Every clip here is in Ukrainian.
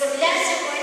Semelhança com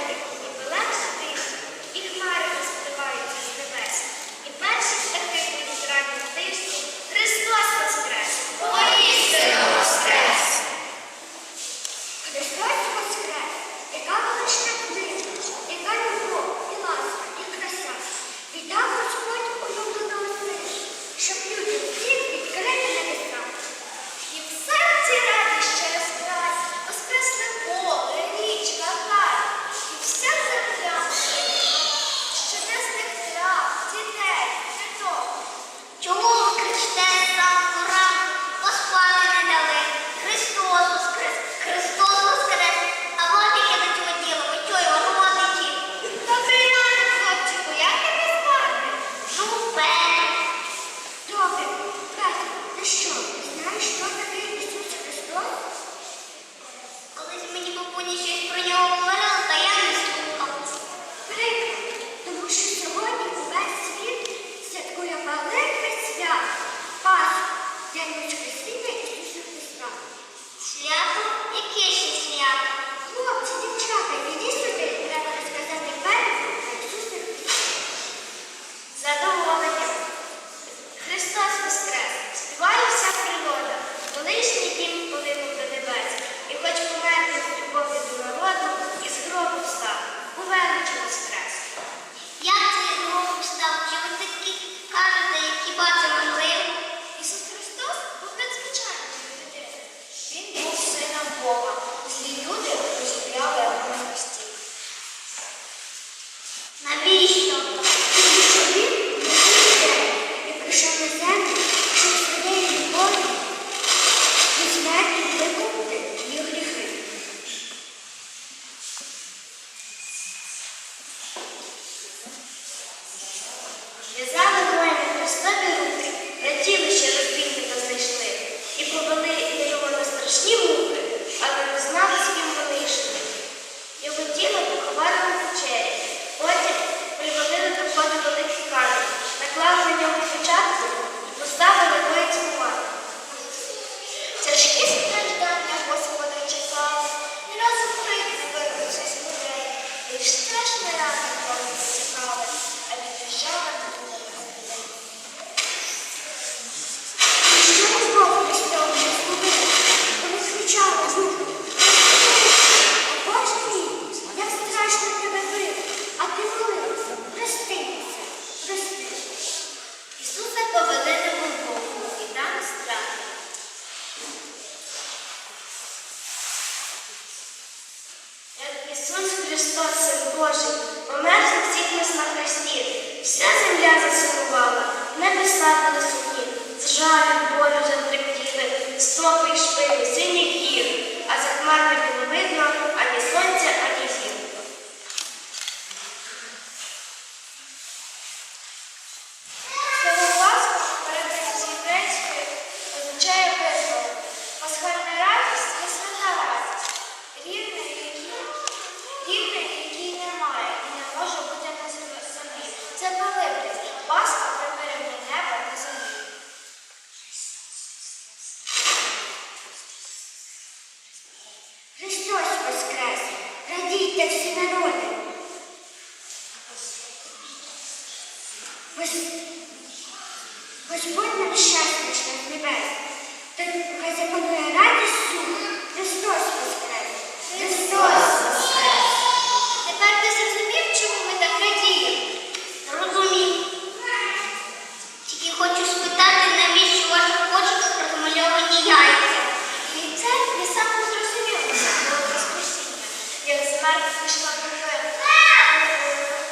скажете, хіба це можливо? Ісус Христос був надзвичайним людиною. Він був сином Бога. Злі люди розіпляли його на хресті. Навіщо? Він прийшов на землю. як. Господь нам щастя шлях небес, так хай запанує радість сум, Христос воскрес, Христос!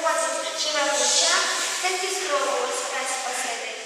Ходить через руча, так і здорово спасти.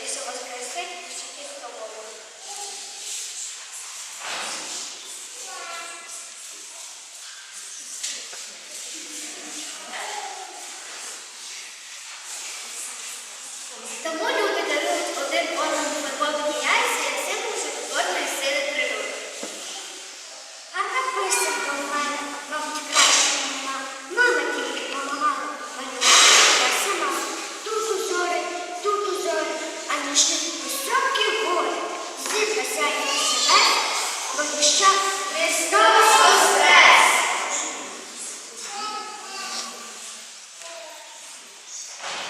Лише високі гори, зитка сяє себе, бо ще Христос воскрес!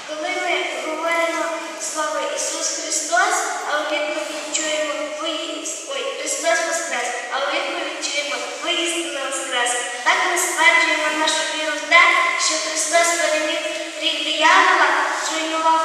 Коли ми говоримо слава Ісус Христос, а у відповідь чуємо виїзд, ой, Христос воскрес, а у відповідь чуємо виїзд на воскрес. Так ми стверджуємо нашу віру в те, що Христос переміг рік диявола, зруйнував